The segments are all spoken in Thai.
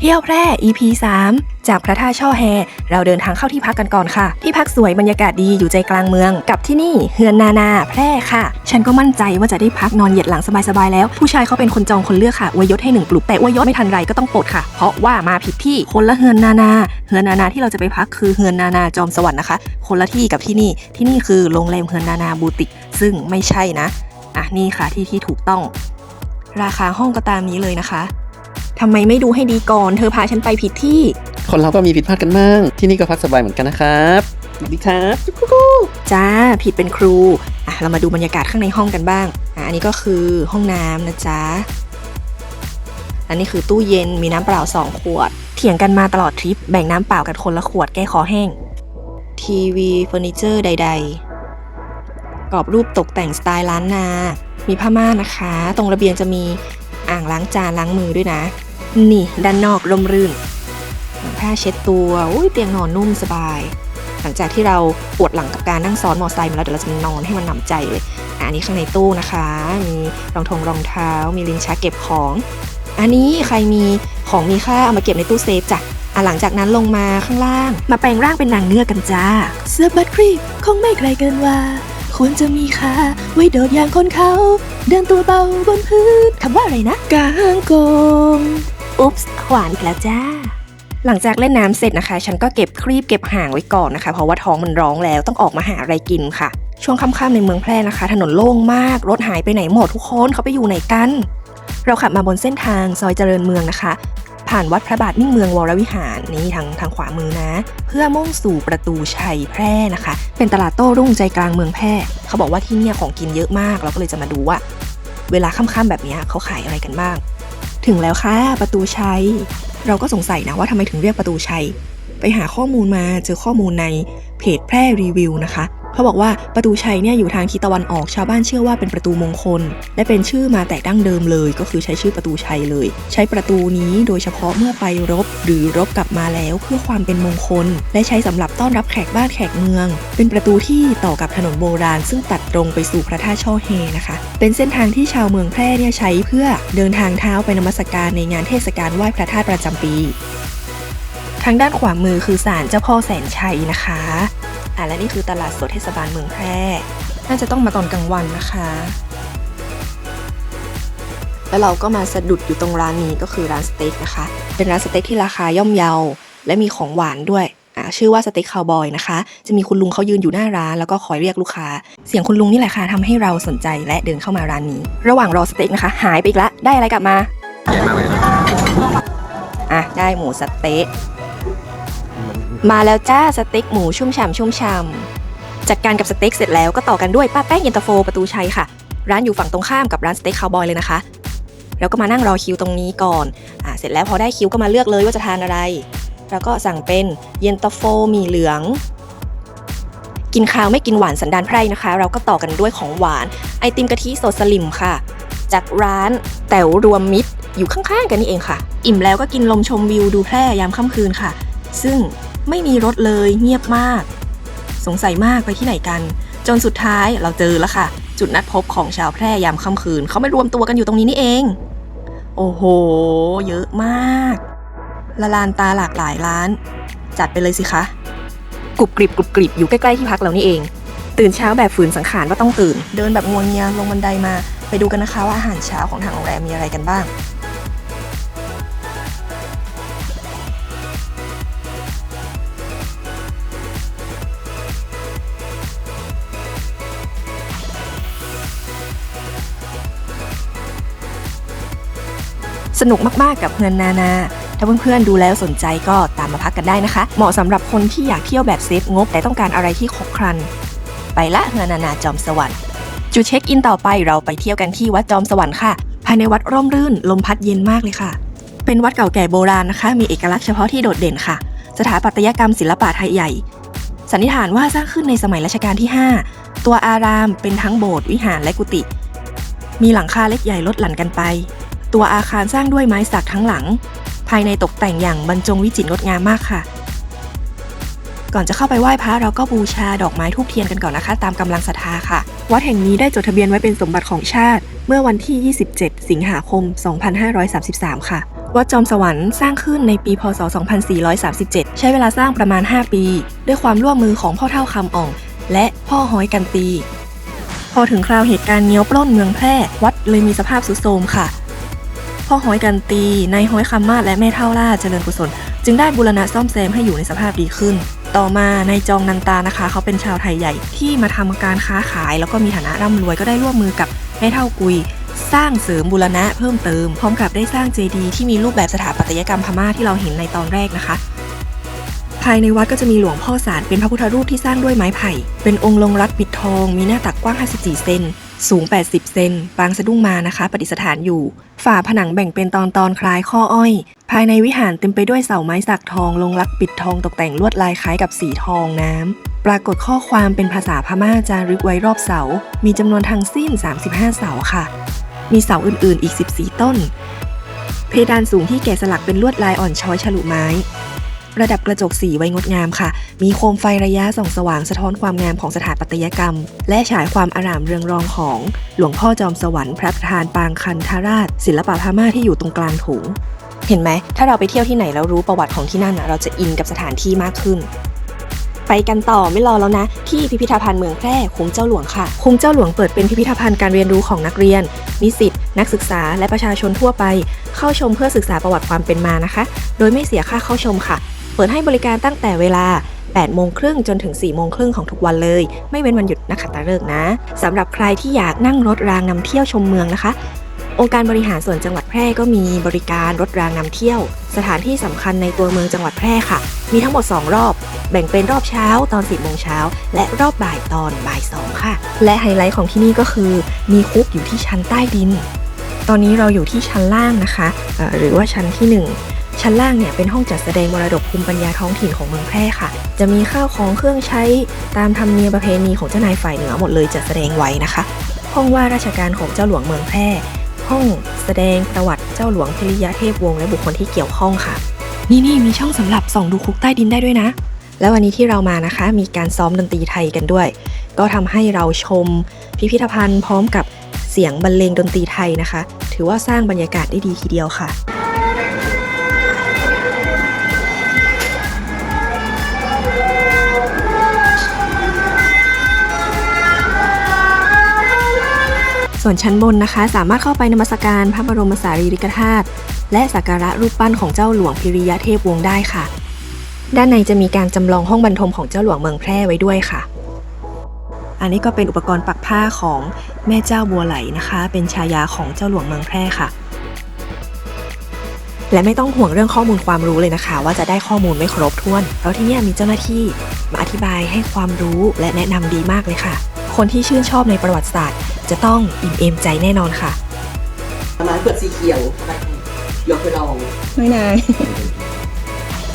เที่ยวแพร่ EP 3 จากพระธาตุช่อแฮ เราเดินทางเข้าที่พักกันก่อนค่ะ ที่พักสวยบรรยากาศดีอยู่ใจกลางเมือง กับที่นี่เฮือนนานาแพร่ค่ะ ฉันก็มั่นใจว่าจะได้พักนอนเหยียดหลังสบายๆแล้ว ผู้ชายเขาเป็นคนจองคนเลือกค่ะอวยยศให้หนึ่งปลุกแต่อวยยศไม่ทันไรก็ต้องปลดค่ะ เพราะว่ามาผิดที่คนละเฮือนนานาเฮือนนานาที่เราจะไปพักคือเฮือนนานาจอมสวรรค์นะคะ คนละที่กับที่นี่ที่นี่คือโรงแรมเฮือนนานาบูติกซึ่งไม่ใช่นะอะนี่ค่ะที่ที่ถูกต้อง ราคาห้องก็ตามนี้เลยนะคะ ทำไมไม่ดูให้ดีก่อน เธอพาฉันไปผิดที่ คนเราก็มีผิดพลาดกันบ้าง ที่นี่ก็พักสบายเหมือนกันนะครับสวัสดีครับจุ๊กกุ๊กกุ๊กจ้าผิดเป็นครูอะเรามาดูบรรยากาศข้างในห้องกันบ้างอะอันนี้ก็คือห้องน้ำนะจ๊ะอันนี้คือตู้เย็นมีน้ำเปล่า2ขวด เถียงกันมาตลอดทริปแบ่งน้ำเปล่ากันคนละขวดแก้คอแห้ง ทีวีเฟอร์นิเจอร์ใด ๆ กรอบรูปตกแต่งสไตล์ล้านนา มีผ้าม่านนะคะ ตรงระเบียงจะมี อ่างล้างจานล้างมือด้วยนะ นี่ด้านนอกร่มรื่นผ้าเช็ดตัวอุ้ยเตียงนอนนุ่มสบาย หลังจากที่เราปวดหลังกับการนั่งซ้อนมอไซค์มาแล้วเดี๋ยวเราจะนอนให้มันหนำใจเลยอันนี้ข้างในตู้นะคะ มีรองทงรองเท้า มีลิ้นชักเก็บของ อันนี้ใครมีของมีค่าเอามาเก็บในตู้เซฟจ้ะหลังจากนั้นลงมาข้างล่าง มาแปลงร่างเป็นนางเงือกกันจ้าเสื้อบัตครีปคงไม่ไกลเกินว่า ควรจะมีค่าไว้โดดอย่างคนเขา เดินตัวเบาบนพื้นคำว่าอะไรนะกางกงอุ๊บส์หวานกแล้วจ้าหลังจากเล่นน้ำเสร็จนะคะ ฉันก็เก็บครีบเก็บห่างไว้ก่อนนะคะ เพราะว่าท้องมันร้องแล้วต้องออกมาหาอะไรกินค่ะ ช่วงค่ำๆในเมืองแพร่นะคะ ถนนโล่งมาก รถหายไปไหนหมดทุกคนเขาไปอยู่ไหนกัน เราขับมาบนเส้นทางซอยเจริญเมืองนะคะ ผ่านวัดพระบาทมิ่งเมืองวรวิหารนี่ทางทางขวามือนะ เพื่อมุ่งสู่ประตูชัยแพร่นะคะ เป็นตลาดโต้รุ่งใจกลางเมืองแพร่ เขาบอกว่าที่เนี่ยของกินเยอะมาก เราก็เลยจะมาดูว่า เวลาค่ำๆแบบนี้เขาขายอะไรกันบ้าง ถึงแล้วค่ะประตูชัย เราก็สงสัยนะว่าทำไมถึงเรียกประตูชัย ไปหาข้อมูลมาเจอข้อมูลในเพจแพร่รีวิวนะคะ เขาบอกว่าประตูชัยเนี่ยอยู่ทางทิศตะวันออกชาวบ้านเชื่อว่าเป็นประตูมงคล และเป็นชื่อมาแต่ดั้งเดิมเลย ก็คือใช้ชื่อประตูชัยเลย ใช้ประตูนี้โดยเฉพาะเมื่อไปรบ หรือรบกลับมาแล้วเพื่อความเป็นมงคล และใช้สำหรับต้อนรับแขกบ้านแขกเมือง เป็นประตูที่ต่อกับถนนโบราณ ซึ่งตัดตรงไปสู่พระธาตุช่อเฮนะคะ เป็นเส้นทางที่ชาวเมืองแพร่เนี่ยใช้เพื่อเดินทางเท้าไปนมัสการในงานเทศกาลไหว้พระธาตุประจำปี ทางด้านขวามือคือศาลเจ้าพ่อแสนชัยนะคะ อะและนี่คือตลาดสดเทศบาลเมืองแพร่ น่าจะต้องมาตอนกลางวันนะคะ แล้วเราก็มาสะดุดอยู่ตรงร้านนี้ก็คือร้านสเต็กนะคะ เป็นร้านสเต็กที่ราคาย่อมเยา และมีของหวานด้วยอะชื่อว่าสเต็กคาวบอยนะคะ จะมีคุณลุงเขายืนอยู่หน้าร้านแล้วก็คอยเรียกลูกค้า เสียงคุณลุงนี่แหละค่ะทำให้เราสนใจและเดินเข้ามาร้านนี้ ระหว่างรอสเต็กนะคะ หายไปอีกละได้อะไรกลับมาอะได้หมูสเต๊ะ มาแล้วจ้าสเต็กหมูชุ่มฉ่ำชุ่มฉ่ำจัดการกับสเต็กเสร็จแล้วก็ต่อกันด้วยป้าแป้งเย็นตาโฟประตูชัยค่ะ ร้านอยู่ฝั่งตรงข้ามกับร้านสเต็กคาวบอยเลยนะคะ แล้วก็มานั่งรอคิวตรงนี้ก่อนอ่าเสร็จแล้วพอได้คิวก็มาเลือกเลยว่าจะทานอะไร แล้วก็สั่งเป็นเย็นตาโฟหมี่เหลือง กินข้าวไม่กินหวานสันดานไพร่นะคะ เราก็ต่อกันด้วยของหวานไอติมกะทิสดสลิมค่ะ จากร้านแต๋วรวมมิตรอยู่ข้างๆกันนี่เองค่ะ อิ่มแล้วก็กินลมชมวิวดูแพร่ยามค่ำคืนค่ะ ซึ่ง ไม่มีรถเลยเงียบมาก สงสัยมากไปที่ไหนกัน จนสุดท้ายเราเจอแล้วค่ะ จุดนัดพบของชาวแพร่ยามค่ำคืน เขาไม่รวมตัวกันอยู่ตรงนี้นี่เอง โอ้โห เยอะมาก ละลานตาหลากหลายร้าน จัดไปเลยสิคะกรุบกริบกรุบกริบอยู่ใกล้ๆที่พักเรานี่เอง ตื่นเช้าแบบฝืนสังขารว่าต้องตื่น เดินแบบงวงเงียลงบันไดมา ไปดูกันนะคะว่าอาหารเช้าของทางโรงแรมมีอะไรกันบ้าง สนุกมากๆกับเพื่อนนานา ถ้าเพื่อนๆดูแล้วสนใจก็ตามมาพักกันได้นะคะ เหมาะสำหรับคนที่อยากเที่ยวแบบเซฟงบ แต่ต้องการอะไรที่ครบครัน ไปละเฮือนนานาจอมสวรรค์จุดเช็คอินต่อไปเราไปเที่ยวกันที่วัดจอมสวรรค์ค่ะ ภายในวัดร่มรื่นลมพัดเย็นมากเลยค่ะ เป็นวัดเก่าแก่โบราณนะคะ มีเอกลักษณ์เฉพาะที่โดดเด่นค่ะ สถาปัตยกรรมศิลปะไทยใหญ่ สันนิษฐานว่าสร้างขึ้นในสมัยรัชกาลที่ 5 ตัวอารามเป็นทั้งโบสถ์วิหารและกุฏิมีหลังคาเล็กใหญ่ลดหลั่นกันไป ตัวอาคารสร้างด้วยไม้สักทั้งหลัง ภายในตกแต่งอย่างบรรจงวิจิตรงดงามมากค่ะ ก่อนจะเข้าไปไหว้พระเราก็บูชาดอกไม้ทูบเทียนกันก่อนนะคะ ตามกำลังศรัทธาค่ะ วัดแห่งนี้ได้จดทะเบียนไว้เป็นสมบัติของชาติ เมื่อวันที่ 27 สิงหาคม 2533 ค่ะ วัดจอมสวรรค์สร้างขึ้นในปีพศ 2437 ใช้เวลาสร้างประมาณ 5 ปี ด้วยความร่วมมือของพ่อเท่าคำอ่อง และพ่อห้อยกันตี พอถึงคราวเหตุการณ์เงี้ยวปล้นเมืองแพร่ วัดเลยมีสภาพสุดโทรมค่ะ พ่อห้อยกันตีนายห้อยคำมาศและแม่เท่าล่าเจริญกุศล จึงได้บูรณะซ่อมแซมให้อยู่ในสภาพดีขึ้น ต่อมานายจองนันตานะคะ เขาเป็นชาวไทยใหญ่ที่มาทำการค้าขาย แล้วก็มีฐานะร่ำรวยก็ได้ร่วมมือกับแม่เท่ากุย สร้างเสริมบูรณะเพิ่มเติม พร้อมกับได้สร้างเจดีย์ที่มีรูปแบบสถาปัตยกรรมพม่าที่เราเห็นในตอนแรกนะคะภายในวัดก็จะมีหลวงพ่อสารเป็นพระพุทธรูปที่สร้างด้วยไม้ไผ่ เป็นองค์ลงรักปิดทอง มีหน้าตักกว้าง 54 เซน สูง 80 เซน ปางสะดุ้งมานะคะประดิษฐานอยู่ ฝาผนังแบ่งเป็นตอนตอนคล้ายข้ออ้อย ภายในวิหารเต็มไปด้วยเสาไม้สักทอง ลงรักปิดทองตกแต่งลวดลายคล้ายกับสีทองน้ำ ปรากฏข้อความเป็นภาษาพม่าจารึกไว้รอบเสา มีจำนวนทั้งสิ้น 35 เสาค่ะ มีเสาอื่นๆ อีก 14 ต้น เพดานสูงที่แกะสลักเป็นลวดลายอ่อนช้อยฉลุไม้ ระดับกระจกสีไว้งดงามค่ะ มีโคมไฟระยะส่องสว่างสะท้อนความงามของสถาปัตยกรรม และฉายความอารามเรืองรองของ หลวงพ่อจอมสวรรค์พระประธานปางคันธราช ศิลปะพม่าที่อยู่ตรงกลางถุงเห็นไหม ถ้าเราไปเที่ยวที่ไหนแล้วรู้ประวัติของที่นั่นนะเราจะอินกับสถานที่มากขึ้น ไปกันต่อไม่รอแล้วนะ ที่พิพิธภัณฑ์เมืองแพร่คุ้มเจ้าหลวงค่ะ คุ้มเจ้าหลวงเปิดเป็นพิพิธภัณฑ์การเรียนรู้ของนักเรียน นิสิตนักศึกษาและประชาชนทั่วไป เข้าชมเพื่อศึกษาประวัติความเป็นมานะคะ โดยไม่เสียค่าเข้าชมค่ะ เปิดให้บริการตั้งแต่เวลา 8 โมงครึ่งจนถึง 4 โมงครึ่งของทุกวันเลย ไม่เว้นวันหยุดนักขัตฤกษ์นะสำหรับใครที่อยากนั่งรถรางนำเที่ยวชมเมืองนะคะ องค์การบริหารส่วนจังหวัดแพร่ก็มีบริการรถรางนำเที่ยว สถานที่สำคัญในตัวเมืองจังหวัดแพร่ค่ะ มีทั้งหมด 2 รอบ แบ่งเป็นรอบเช้าตอน 10 โมงเช้า และรอบบ่ายตอนบ่าย 2 ค่ะ และไฮไลท์ของที่นี่ก็คือ มีคุกอยู่ที่ชั้นใต้ดิน ตอนนี้เราอยู่ที่ชั้นล่างนะคะ หรือว่าชั้นที่ 1 ชั้นล่างเนี่ยเป็นห้องจัดแสดงมรดกภูมิปัญญาท้องถิ่นของเมืองแพร่ค่ะ จะมีข้าวของเครื่องใช้ตามธรรมเนียมประเพณีของเจ้านายฝ่ายเหนือหมดเลยจัดแสดงไว้นะคะ ห้องว่าราชการของเจ้าหลวงเมืองแพร่ ห้องแสดงประวัติเจ้าหลวงพิริยะเทพวงศ์และบุคคลที่เกี่ยวข้องค่ะ นี่นี่มีช่องสำหรับส่องดูคุกใต้ดินได้ด้วยนะ แล้ววันนี้ที่เรามานะคะ มีการซ้อมดนตรีไทยกันด้วย ก็ทำให้เราชม พิพิธภัณฑ์พร้อมกับเสียงบรรเลงดนตรีไทยนะคะ ถือว่าสร้างบรรยากาศได้ดีทีเดียวค่ะ ส่วนชั้นบนนะคะ สามารถเข้าไปนมัสการพระบรมสารีริกธาตุและสักการะรูปปั้นของเจ้าหลวงพิริยะเทพวงศ์ได้ค่ะ ด้านในจะมีการจำลองห้องบรรทมของเจ้าหลวงเมืองแพร่ไว้ด้วยค่ะ อันนี้ก็เป็นอุปกรณ์ปักผ้าของแม่เจ้าบัวไหลนะคะ เป็นฉายาของเจ้าหลวงเมืองแพร่ค่ะ และไม่ต้องห่วงเรื่องข้อมูลความรู้เลยนะคะ ว่าจะได้ข้อมูลไม่ครบถ้วน เพราะที่นี่มีเจ้าหน้าที่มาอธิบายให้ความรู้และแนะนำดีมากเลยค่ะ คนที่ชื่นชอบในประวัติศาสตร์ จะต้องอิ่มเอมใจแน่นอนค่ะไม้เปลือกสีเขียวเดี๋ยวไปลองไม่นาย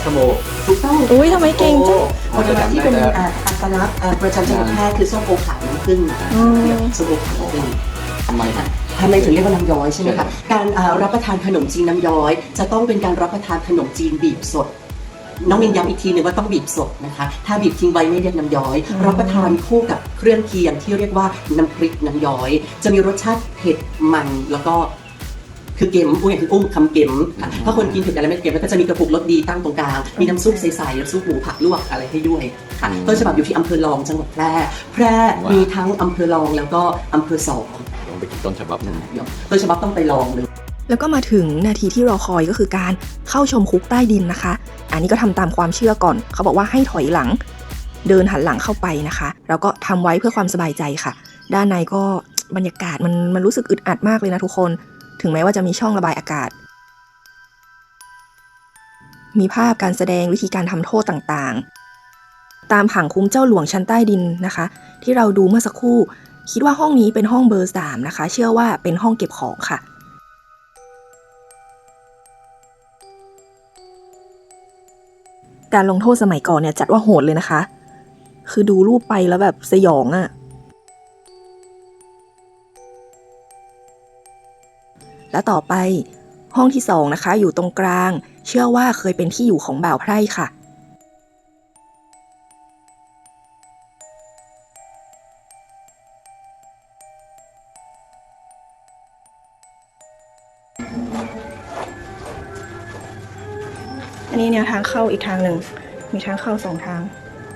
ขโมถูกต้องอุ๊ยทำไมเก่งจังผลไม้ที่เป็นอ่าอัตลักษณ์อ่าประจำจังหวัดแพร่คือส้มโอขาวน้ำผึ้งอืม ส้มโอขาวน้ำผึ้ง ทำไมทำไมถึงเรียกว่าน้ำย้อยใช่ไหมคะ การอ่ารับประทานขนมจีนน้ำย้อย จะต้องเป็นการรับประทานขนมจีนบีบสด น้องมินย้ำอีกทีหนึงว่าต้องบีบสดนะคะ ถ้าบีบทิ้งไว้ไม่เรียกน้ำย้อยอืมรับประทานคู่กับเครื่องเคียงที่เรียกว่าน้ำพริกน้ำย้อย จะมีรสชาติเผ็ดมันแล้วก็คือเกมอุ้ยคืออุ้มคำเกมค่ะถ้าคนกินเผ็ดอะไรไม่เกมแล้วก็จะมีกระปุกรสดีตั้งตรงกลาง มีน้ำซุปใสๆน้ำซุปหมูผักลวกอะไรให้ด้วยค่ะอืมต้นฉบับอยู่ที่อำเภอรองจังหวัดแพร่ แพร่ว้าวมีทั้งอำเภอรองแล้วก็อำเภอสองลองไปกินต้นฉบับหนึ่งต้นฉบับต้องไปลองเลย แล้วก็มาถึงนาทีที่รอคอยก็คือการเข้าชมคุกใต้ดินนะคะ อันนี้ก็ทำตามความเชื่อก่อน เขาบอกว่าให้ถอยหลัง เดินหันหลังเข้าไปนะคะ แล้วก็ทำไว้เพื่อความสบายใจค่ะ ด้านในก็บรรยากาศมันมันรู้สึกอึดอัดมากเลยนะทุกคน ถึงแม้ว่าจะมีช่องระบายอากาศ มีภาพการแสดงวิธีการทำโทษต่างๆ ตามผังคุ้มเจ้าหลวงชั้นใต้ดินนะคะ ที่เราดูเมื่อสักครู่ คิดว่าห้องนี้เป็นห้องเบอร์สามนะคะ เชื่อว่าเป็นห้องเก็บของค่ะ การลงโทษสมัยก่อนเนี่ยจัดว่าโหดเลยนะคะ คือดูรูปไปแล้วแบบสยองอะ่ะ และต่อไปห้องที่สองนะคะ อยู่ตรงกลาง เชื่อว่าเคยเป็นที่อยู่ของบ่าวไพร่ค่ะางเข้าอีกทางหนึ่ง มีทางเข้าสองทาง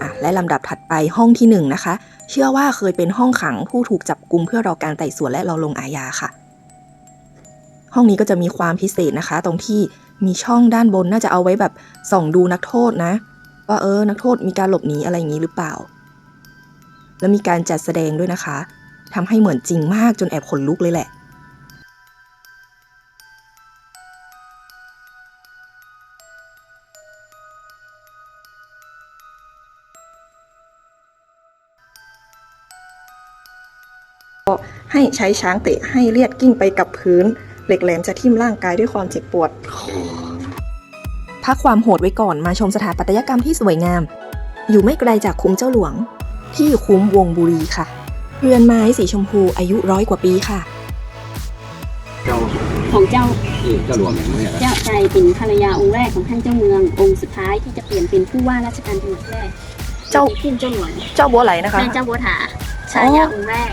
อะและลำดับถัดไปห้องที่หนึ่งนะคะ เชื่อว่าเคยเป็นห้องขังผู้ถูกจับกุมเพื่อรอการไต่สวนและรอลงอาญาค่ะ ห้องนี้ก็จะมีความพิเศษนะคะ ตรงที่มีช่องด้านบนน่าจะเอาไว้แบบส่องดูนักโทษนะ ว่าเออนักโทษมีการหลบหนีอะไรอย่างนี้หรือเปล่า แล้วมีการจัดแสดงด้วยนะคะทำให้เหมือนจริงมากจนแอบขนลุกเลยแหละ ให้ใช้ช้างเตะให้เลียดกิ้งไปกับพื้น เหล็กแหลมจะทิ่มร่างกายด้วยความเจ็บปวด พักความโหดไว้ก่อนมาชมสถาปัตยกรรมที่สวยงาม อยู่ไม่ไกลจากคุ้มเจ้าหลวง ที่คุ้มวงบุรีค่ะ เรือนไม้สีชมพูอายุร้อยกว่าปีค่ะ เจ้าของเจ้าที่เจ้าหลวงอย่างนี้เหรอเจ้าใจเป็นภรรยาองค์แรกของท่านเจ้าเมือง องค์สุดท้ายที่จะเปลี่ยนเป็นผู้ว่าราชการจังหวัดแพร่เจ้าขึ้นเจ้าหลวงเจ้าบัวไหลนะคะแม่เจ้าบัวถาชายาองค์แรก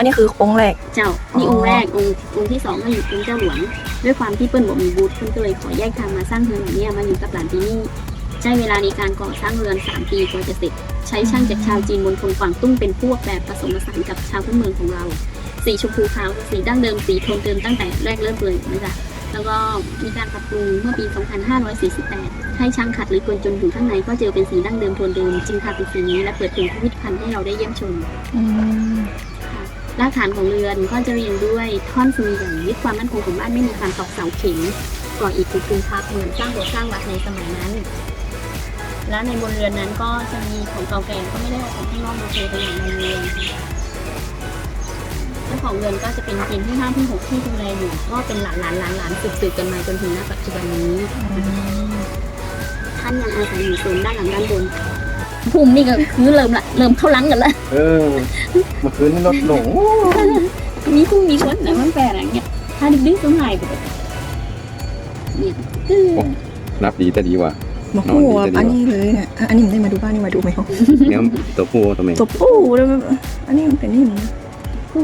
อันนี้คือองค์แรก เจ้านี่องค์แรกองค์องค์ที่สองก็อยู่เป็นเจ้าหลวง ด้วยความที่เปิ้ลบอกมีบูธเปิ้ลก็เลยขอแยกทางมาสร้างเรือนหลังเนี้ยมาอยู่กับหลานปีนี่ใช้เวลาในการก่อสร้างเรือน 3 ปีกว่าจะเสร็จ ใช้ช่างจากชาวจีนมณฑลกวางตุ้งเป็นพวกแบบผสมผสานกับชาวพื้นเมืองของเรา สีชมพูขาวคือสีดั้งเดิมสีโทนเดิมตั้งแต่แรกเริ่มเลยนะจ๊ะแล้วก็มีการปรับปรุงเมื่อปี 2548 ให้ช่างขัดหรือกลจนอยู่ข้างในก็เจอเป็นสีดั้งเดิมโทนเดิม จึงทาเป็นสีนี้และเปิดเป็นพิพิธภัณฑ์ให้เราได้เยี่ยมชมค่ะ รากฐานของเรือนก็จะเรียงด้วยท่อนฟืนใหญ่ยึดความมั่นคงของบ้านไม่มีการตอกเสาเข็มก่ออิฐถูกปูนทับเหมือนสร้างโบสถ์สร้างวัดในสมัยนั้น และในบนเรือนนั้นก็จะมีของเก่าแก่ก็ไม่ได้เอาของข้างนอกมาโชว์ตัวอย่างในเรือนเจ้าของเรือนก็จะเป็นทีมที่ห้าที่หกที่ดูแลอยู่ก็เป็นหลานหลานหลานหลานสืบสืบกันมาจนถึงณปัจจุบันนี้ ท่านยังอาศัยอยู่โซนด้านหลังด้านบน ภูมินี่ก็คือเริ่มละเริ่มเข้าหลังกันละเออเมื่อคืนนี่รถหลงมีผู้มีคนแต่มันแปลกอะไรเงี้ยถ้าดึกๆต้องหายไปเลยเนี่ยตื้อรับดีแต่ดีว่ะมาคู่อะอันนี้เลยเนี่ยอะอันนี้มันได้มาดูบ้านนี่มาดูไหมครับเนี่ยตัวผู้ตัวเมียตัวผู้แล้วมันอันนี้มันเป็นนี่มันผู้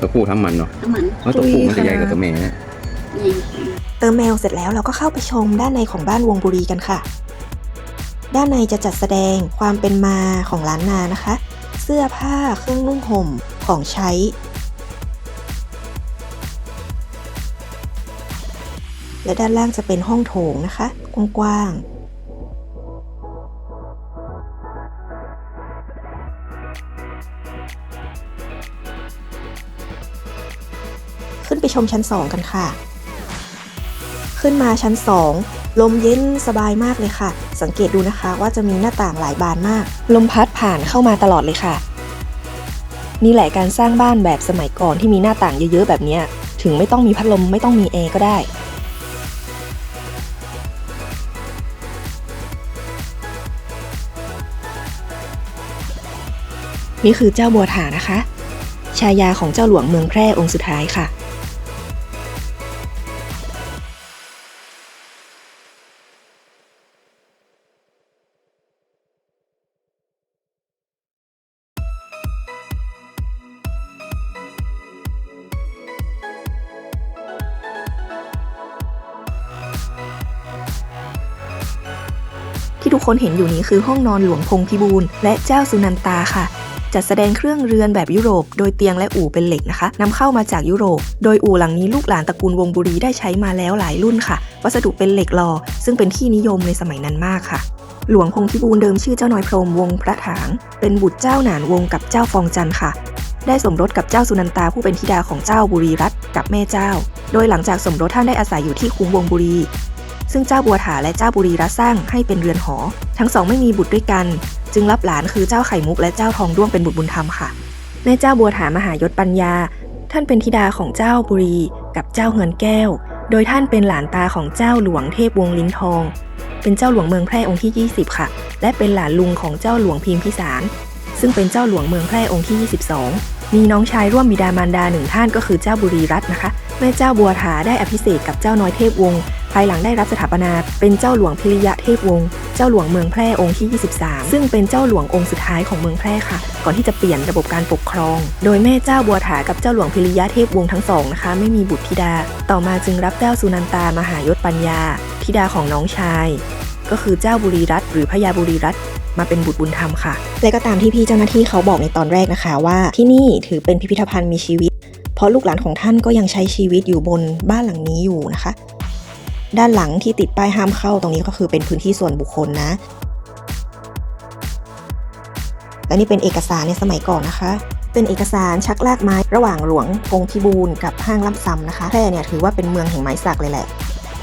ตัวผู้ทั้งมันเนาะน้ำมันเพราะตัวผู้มันจะใหญ่กว่าตัวเมียนะนี่เติมแมวเสร็จแล้วเราก็เข้าไปชมด้านในของบ้านวงบุรีกันค่ะ ด้านในจะจัดแสดงความเป็นมาของล้านนานะคะ เสื้อผ้าเครื่องนุ่งห่มของใช้ และด้านล่างจะเป็นห้องโถงนะคะ กว้างๆขึ้นไปชมชั้น 2 กันค่ะ ขึ้นมาชั้น 2 ลมเย็นสบายมากเลยค่ะ สังเกตดูนะคะว่าจะมีหน้าต่างหลายบานมาก ลมพัดผ่านเข้ามาตลอดเลยค่ะ นี่แหละการสร้างบ้านแบบสมัยก่อนที่มีหน้าต่างเยอะๆแบบนี้ถึงไม่ต้องมีพัดลมไม่ต้องมีแอร์ก็ได้นี่คือเจ้าบัวถานะคะ ชายาของเจ้าหลวงเมืองแพร่องค์สุดท้ายค่ะ คนเห็นอยู่นี้คือห้องนอนหลวงพงพิบูลและเจ้าสุนันตาค่ะ จัดแสดงเครื่องเรือนแบบยุโรป โดยเตียงและอู่เป็นเหล็กนะคะนำเข้ามาจากยุโรป โดยอู่หลังนี้ลูกหลานตระกูลวงบุรีได้ใช้มาแล้วหลายรุ่นค่ะ วัสดุเป็นเหล็กหล่อซึ่งเป็นที่นิยมในสมัยนั้นมากค่ะหลวงพงพิบูลเดิมชื่อเจ้าน้อยพรมวงพระถาง เป็นบุตรเจ้าหนานวงกับเจ้าฟองจันค่ะ ได้สมรสกับเจ้าสุนันตาผู้เป็นธิดาของเจ้าบุรีรัตน์กับแม่เจ้า โดยหลังจากสมรสท่านได้อาศัยอยู่ที่คุ้งวงบุรี ซึ่งเจ้าบัวถาและเจ้าบุรีรัตสร้างให้เป็นเรือนหอ ทั้งสองไม่มีบุตรด้วยกัน จึงรับหลานคือเจ้าไข่มุกและเจ้าทองด้วงเป็นบุตรบุญธรรมค่ะแม่เจ้าบัวถามหายศปัญญา ท่านเป็นธิดาของเจ้าบุรีกับเจ้าเฮือนแก้ว โดยท่านเป็นหลานตาของเจ้าหลวงเทพวงลิ้นทอง เป็นเจ้าหลวงเมืองแพร่องค์ที่ 20 ค่ะ และเป็นหลานลุงของเจ้าหลวงพิมพิสาร ซึ่งเป็นเจ้าหลวงเมืองแพร่องค์ที่ 22 มีน้องชายร่วมบิดามารดาหนึ่งท่านก็คือเจ้าบุรีรัตน์นะคะ แม่เจ้าบัวถาได้อภิเษกกับเจ้าน้อยเทพวงศ์ ภายหลังได้รับสถาปนาเป็นเจ้าหลวงพิริยะเทพวงศ์เจ้าหลวงเมืองแพร่องค์ที่ 23 ซึ่งเป็นเจ้าหลวงองค์สุดท้ายของเมืองแพร่ค่ะ ก่อนที่จะเปลี่ยนระบบการปกครอง โดยแม่เจ้าบัวถากับเจ้าหลวงพิริยะเทพวงศ์ทั้งสองนะคะ ไม่มีบุตรธิดา ต่อมาจึงรับเจ้าสุนันตามหายศปัญญา ธิดาของน้องชาย ก็คือเจ้าบุรีรัตน์หรือพญาบุรีรัตน์มาเป็นบุตรบุญธรรมค่ะ และก็ตามที่พี่เจ้าหน้าที่เขาบอกในตอนแรกนะคะว่า ที่นี่ถือเป็นพิพิธภัณฑ์มีชีวิต เพราะลูกหลานของท่านก็ยังใช้ชีวิตอยู่บนบ้านหลังนี้อยู่นะคะ ด้านหลังที่ติดป้ายห้ามเข้าตรงนี้ก็คือเป็นพื้นที่ส่วนบุคคลนะ และนี่เป็นเอกสารในสมัยก่อนนะคะ เป็นเอกสารชักลากไม้ระหว่างหลวงกงพิบูลกับห้างล่ำซำนะคะแพร่เนี่ยถือว่าเป็นเมืองแห่งไม้สักเลยแหละ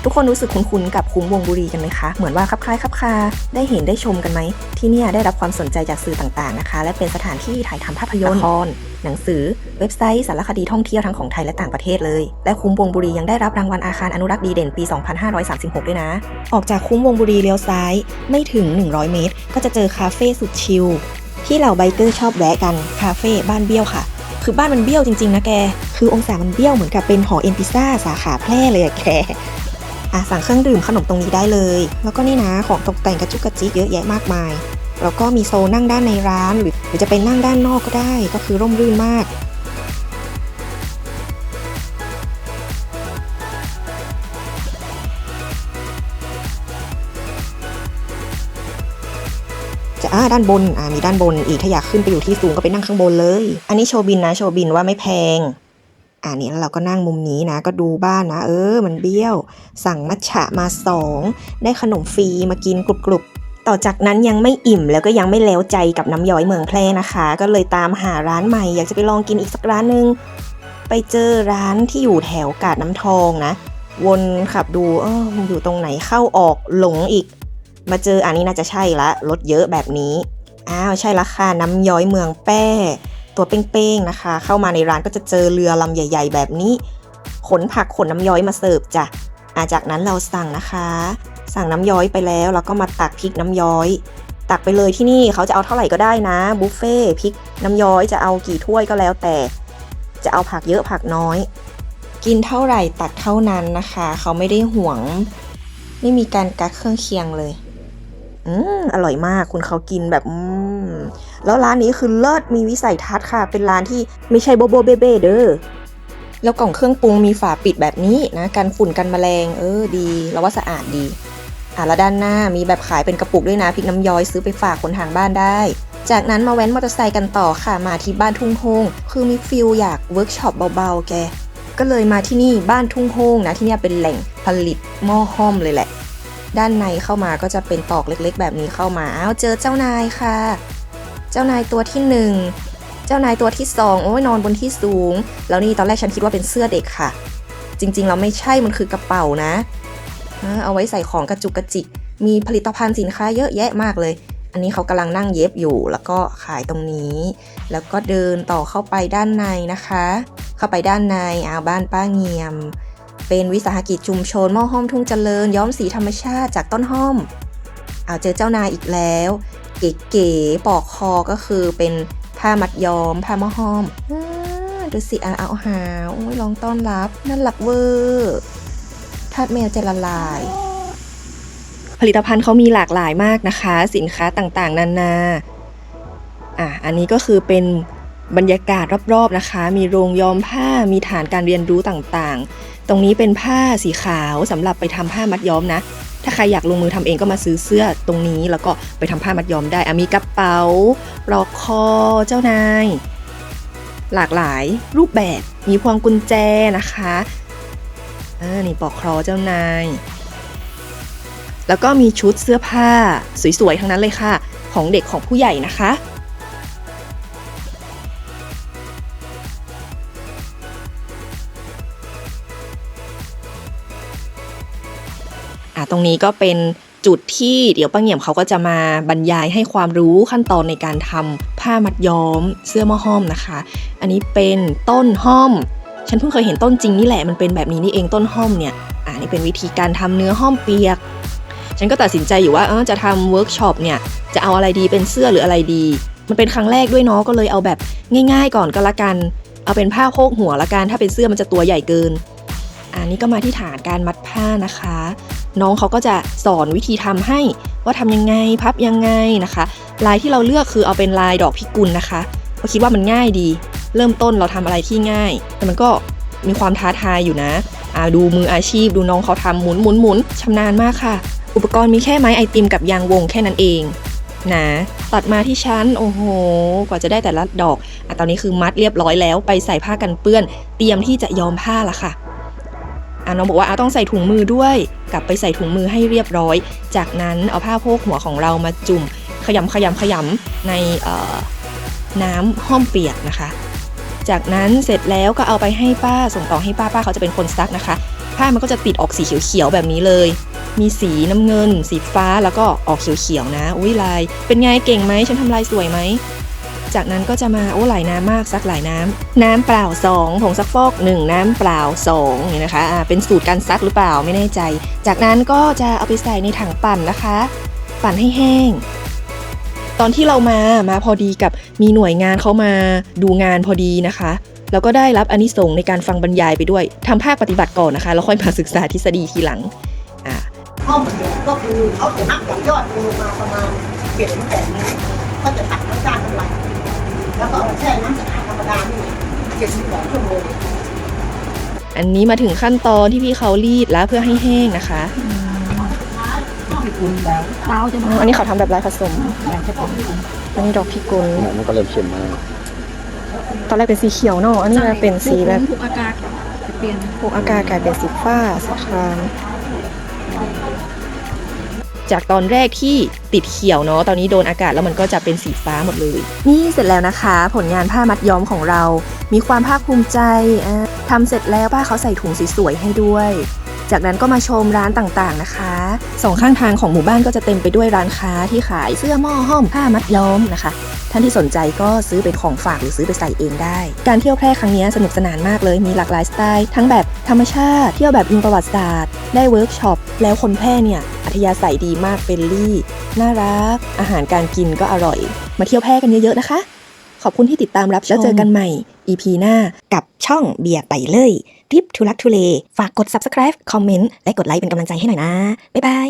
ทุกคนรู้สึกคุ้นๆกับคุ้มวงบุรีกันไหมคะ เหมือนว่าคับคล้ายคับคาได้เห็นได้ชมกันไหม ที่เนี่ยได้รับความสนใจจากสื่อต่างๆนะคะ และเป็นสถานที่ถ่ายทำภาพยนตร์ละครหนังสือ เว็บไซต์สารคดีท่องเที่ยวทั้งของไทยและต่างประเทศเลย และคุ้มวงบุรียังได้รับรางวัลอาคารอนุรักษ์ดีเด่นปี 2536 ด้วยนะ ออกจากคุ้มวงบุรีเลี้ยวซ้าย ไม่ถึง 100 เมตร ก็จะเจอคาเฟ่สุดชิลที่เหล่าไบเกอร์ชอบแวะกันคาเฟ่บ้านเบี้ยวค่ะ คือบ้านมันเบี้ยวจริงๆนะแก คือองศามันเบี้ยวเหมือนกับเป็นหอเอ็นพิซซ่าสาขาแพร่เลยอะแก อะสั่งเครื่องดื่มขนมตรงนี้ได้เลย แล้วก็นี่นะของตกแต่งกระจุกกระจิกเยอะแยะมากมาย แล้วก็มีโซนนั่งด้านในร้านหรือหรือจะเป็นนั่งด้านนอกก็ได้ ก็คือร่มรื่นมากจะอ่าด้านบนอ่ามีด้านบนอีกถ้าอยากขึ้นไปอยู่ที่สูงก็ไปนั่งข้างบนเลย อันนี้โชว์บินนะโชว์บินว่าไม่แพง อ่านี่แล้วเราก็นั่งมุมนี้นะ ก็ดูบ้านนะ เออ มันเบี้ยว สั่งมัทฉะมาสองได้ขนมฟรีมากินกรุบๆต่อจากนั้นยังไม่อิ่มแล้วก็ยังไม่แล้วใจกับน้ำย้อยเมืองแพร่นะคะ ก็เลยตามหาร้านใหม่ อยากจะไปลองกินอีกสักร้านหนึง ไปเจอร้านที่อยู่แถวกาดน้ำทองนะ วนขับดูเออมันอยู่ตรงไหนเข้าออกหลงอีก มาเจออันนี้น่าจะใช่ละรถเยอะแบบนี้อ้าวใช่ละค่ะน้ำย้อยเมืองแป้ ตัวเป้งๆนะคะ เข้ามาในร้านก็จะเจอเรือลำใหญ่ ๆ แบบนี้ขนผักขนน้ำย้อยมาเสิร์ฟจ้ะอาจากนั้นเราสั่งนะคะ สั่งน้ำย้อยไปแล้วแล้วก็มาตักพริกน้ำย้อย ตักไปเลยที่นี่เขาจะเอาเท่าไหร่ก็ได้นะบุฟเฟ่พริกน้ำย้อยจะเอากี่ถ้วยก็แล้วแต่ จะเอาผักเยอะผักน้อย กินเท่าไหร่ตักเท่านั้นนะคะ เขาไม่ได้ห่วง ไม่มีการกักเครื่องเคียงเลย อืมอร่อยมากคุณเขากินแบบอืม แล้วร้านนี้คือเลิศมีวิสัยทัศน์ค่ะ เป็นร้านที่ไม่ใช่โบโบเบเบ้เด้อแล้วกล่องเครื่องปรุงมีฝาปิดแบบนี้นะกันฝุ่นกันแมลง เออดีแล้วว่าสะอาดดีอะแล้วด้านหน้ามีแบบขายเป็นกระปุกด้วยนะพริกน้ำย้อยซื้อไปฝากคนทางบ้านได้ จากนั้นมาแว้นมอเตอร์ไซค์กันต่อค่ะมาที่บ้านทุ่งโฮงคือมีฟิลอยากเวิร์กช็อปเบาๆแกก็เลยมาที่นี่บ้านทุ่งโฮงนะที่นี่เป็นแหล่งผลิตหม้อห้อมเลยแหละ ด้านในเข้ามาก็จะเป็นตอกเล็กๆ แบบนี้เข้ามาอ้าวเจอเจ้านายค่ะ เจ้านายตัวที่หนึ่งเจ้านายตัวที่สองโอ้ยนอนบนที่สูง แล้วนี่ตอนแรกฉันคิดว่าเป็นเสื้อเด็กค่ะ จริงๆเราไม่ใช่มันคือกระเป๋านะเออเอาไว้ใส่ของกระจุกกระจิก มีผลิตภัณฑ์สินค้าเยอะแยะมากเลย อันนี้เขากำลังนั่งเย็บอยู่ แล้วก็ขายตรงนี้ แล้วก็เดินต่อเข้าไปด้านในนะคะ เข้าไปด้านในอาบ้านป้าเงียม เป็นวิสาหกิจชุมชนหม้อห้อมทุ่งเจริญ ย้อมสีธรรมชาติจากต้นห้อม เอาเจอเจ้านายอีกแล้ว เก๋ๆปอกคอก็คือเป็นผ้ามัดย้อม ผ้ามอห้อมอดูสิอะเอาหาโอ้ยลองต้อนรับน่ารักเวอร์ทาดแมวจะละลาย ผลิตภัณฑ์เขามีหลากหลายมากนะคะ สินค้าต่างๆ นานาอะอันนี้ก็คือเป็นบรรยากาศรอบๆนะคะ มีโรงย้อมผ้ามีฐานการเรียนรู้ต่างๆ ตรงนี้เป็นผ้าสีขาวสำหรับไปทำผ้ามัดย้อมนะ ถ้าใครอยากลงมือทำเองก็มาซื้อเสื้อตรงนี้ แล้วก็ไปทำผ้ามัดย้อมได้อมีกระเป๋าปลอกคอเจ้านาย หลากหลายรูปแบบมีพวงกุญแจนะคะอ่านี่ปลอกคอเจ้านาย แล้วก็มีชุดเสื้อผ้าสวยๆทั้งนั้นเลยค่ะ ของเด็กของผู้ใหญ่นะคะ ตรงนี้ก็เป็นจุดที่เดี๋ยวป้าเงี่ยมเขาก็จะมาบรรยายให้ความรู้ขั้นตอนในการทำผ้ามัดย้อมเสื้อม้อห้อมนะคะ อันนี้เป็นต้นห้อม ฉันเพิ่งเคยเห็นต้นจริงนี่แหละมันเป็นแบบนี้นี่เองต้นห้อมเนี่ยอ่านี่เป็นวิธีการทำเนื้อห้อมเปียก ฉันก็ตัดสินใจอยู่ว่าเออจะทำเวิร์กช็อปเนี่ยจะเอาอะไรดีเป็นเสื้อหรืออะไรดี มันเป็นครั้งแรกด้วยเนาะก็เลยเอาแบบง่าย ๆ ก่อนก็แล้วกัน เอาเป็นผ้าโพกหัวละกันถ้าเป็นเสื้อมันจะตัวใหญ่เกิน อันนี้ก็มาที่ฐานการมัดผ้านะคะ น้องเขาก็จะสอนวิธีทำให้ว่าทำยังไงพับยังไงนะคะ ลายที่เราเลือกคือเอาเป็นลายดอกพิกุลนะคะเราคิดว่ามันง่ายดี เริ่มต้นเราทำอะไรที่ง่าย แต่มันก็มีความท้าทายอยู่นะอ่าดูมืออาชีพดูน้องเขาทำหมุนหมุนหมุนชำนาญมากค่ะ อุปกรณ์มีแค่ไม้ไอติมกับยางวงแค่นั้นเองนะตัดมาที่ชั้นโอ้โห กว่าจะได้แต่ละดอกอะตอนนี้คือมัดเรียบร้อยแล้วไปใส่ผ้ากันเปื้อน เตรียมที่จะย้อมผ้าละค่ะ อะน้องบอกว่าอาต้องใส่ถุงมือด้วย กลับไปใส่ถุงมือให้เรียบร้อย จากนั้นเอาผ้าโพกหัวของเรามาจุ่ม ขยำขยำขยำในน้ำห้อมเปียกนะคะ จากนั้นเสร็จแล้วก็เอาไปให้ป้าส่งต่อให้ป้าป้าเขาจะเป็นคนซักนะคะ ผ้ามันก็จะติดออกสีเขียวๆแบบนี้เลย มีสีน้ำเงิน สีฟ้าแล้วก็ออกเขียวๆนะ อุ้ยลาย เป็นไงเก่งไหมฉันทำลายสวยไหม จากนั้นก็จะมาโอ้หลายน้ำมากซักหลายน้ำน้ำเปล่า 2 ผงซักฟอก 1 น้ำเปล่า2นี่นะคะอ่าเป็นสูตรการซักหรือเปล่าไม่แน่ใจ จากนั้นก็จะเอาไปใส่ในถังปั่นนะคะ ปั่นให้แห้ง ตอนที่เรามามาพอดีกับมีหน่วยงานเขามาดูงานพอดีนะคะแล้วก็ได้รับอานิสงในการฟังบรรยายไปด้วยทำภาคปฏิบัติก่อนนะคะแล้วค่อยมาศึกษาทฤษฎีทีหลังอ่าห้องเดียวก็คือเขาจะนับจากยอดมือมาประมาณเจ็ดถึงแปดนิ้วก็จะตัด แล้วก็เอาไปแช่น้ำสะอาดธรรมดานี่เจ็ดสิบสองชั่วโมงอันนี้มาถึงขั้นตอนที่พี่เขารีดแล้วเพื่อให้แห้งนะคะเราจะอ๋ออันนี้เขาทำแบบลายผสมอันนี้ดอกพิกุลมันก็เริ่มเค็มมากตอนแรกเป็นสีเขียวเนาะอันนี้มาเป็นสีแบบถูกอากาศจะเปลี่ยนพวกอากาศกลายเป็นสีฟ้าสีคราม จากตอนแรกที่ติดเขียวเนาะตอนนี้โดนอากาศแล้วมันก็จะเป็นสีฟ้าหมดเลย นี่เสร็จแล้วนะคะ ผลงานผ้ามัดย้อมของเรา มีความภาคภูมิใจทำเสร็จแล้วป้าเขาใส่ถุงสวยๆให้ด้วย จากนั้นก็มาชมร้านต่างๆนะคะสองข้างทางของหมู่บ้านก็จะเต็มไปด้วยร้านค้าที่ขายเสื้อหม้อห้อมผ้ามัดย้อมนะคะท่านที่สนใจก็ซื้อเป็นของฝากหรือซื้อไปใส่เองได้ การเที่ยวแพร่ครั้งนี้สนุกสนานมากเลย มีหลากหลายสไตล์ ทั้งแบบธรรมชาติ เที่ยวแบบอิงประวัติศาสตร์ ได้เวิร์กช็อป แล้วคนแพร่เนี่ยอัธยาศัยดีมากเฟรนลี่น่ารัก อาหารการกินก็อร่อย มาเที่ยวแพร่กันเยอะๆนะคะ ขอบคุณที่ติดตามรับชมแล้วเจอกันใหม่ EP หน้ากับช่องเบียร์ไปเลยทริปทุลักทุเล ฝากกด subscribe คอมเมนต์และกดไลค์เป็นกำลังใจให้หน่อยนะ บ๊ายบาย